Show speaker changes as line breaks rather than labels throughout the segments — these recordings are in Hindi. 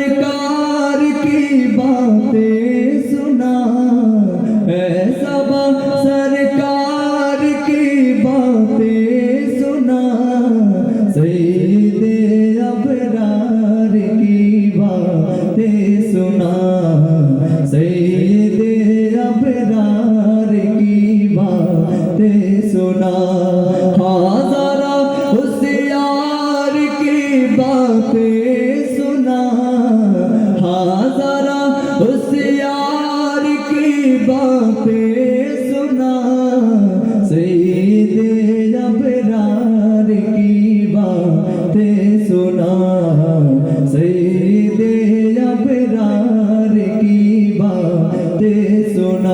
सरकार की बातें सुना। ऐसा सरकार की बातें सुना। सईदे अबरार की बातें सुना। सईदे अबरार की बातें सुना। बातें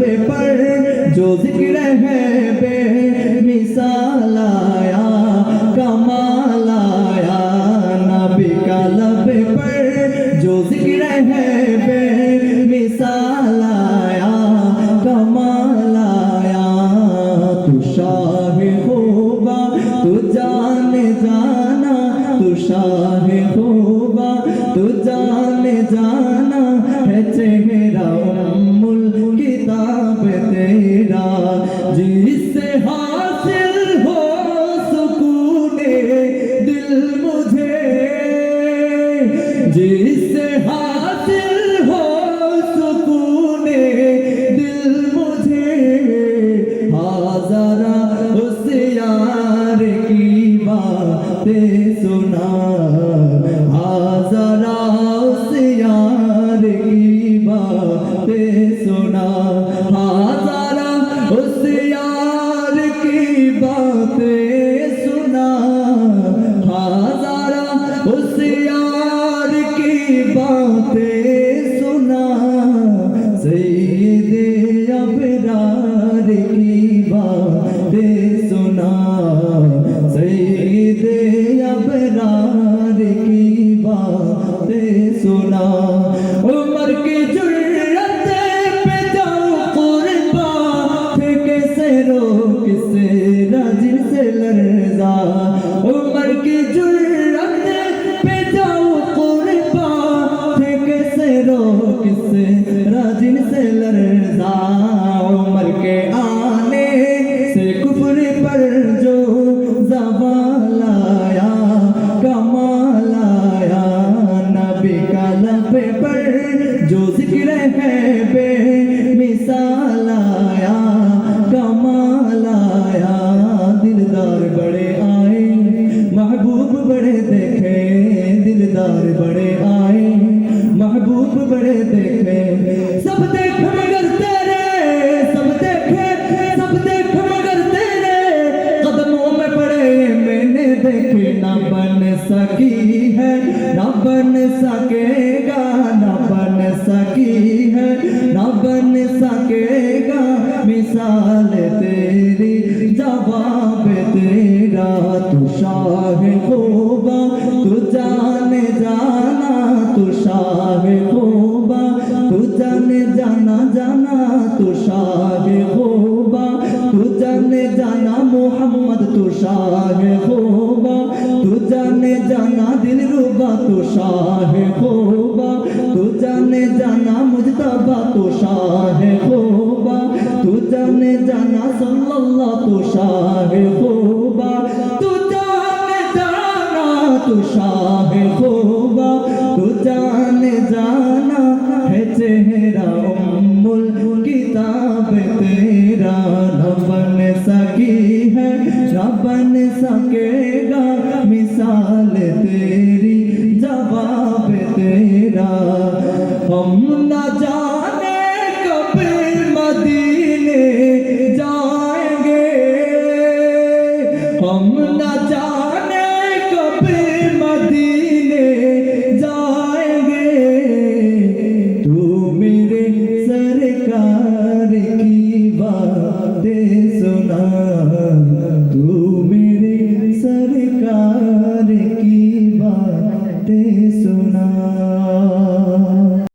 का लबे पर जो ज़िक्र है बे मिसाल आया, कमाल आया। नबी का लबे पर जो ज़िक्र है बे मिसाल आया, कमाल आया। तू शाह होगा, तू जाने जाना। तू शाह होगा, तू जाने जाना। जिससे हासिल हो सुकूने दिल मुझे हाजरा उस यार की बातें सुना हाजरा उस यार की बातें सुना রাতে कैसे रोक से राजिन से लरजा उमर के आने से कुफर पर जो जवाल कमाल आया नबी का लबे पर जो ज़िक्र है बे मिसाल आया कमाल आया दिलदार बड़े आए, महबूब बड़े देखे, दिलदार बड़े सकेगा ना बन सकी है। ना बन सकेगा, मिसाल तेरी, जवाब तेरा, तू शाह होगा तू जाने जाना, तू शाह होगा तू जाने जाना जाना, तू शाह होगा तू जाने जाना, मोहम्मद, तू शाह होगा तू शाह होगा तू जाने जाना मुजतबा तू शाह होगा तू जाने जाना सल्लल्लाह तू शाह होगा तू जाने जाना तू शाह होगा तू जाने जाना है चेहरा उम्मुल किताब तेरा न बन सकी है न बन सकेगा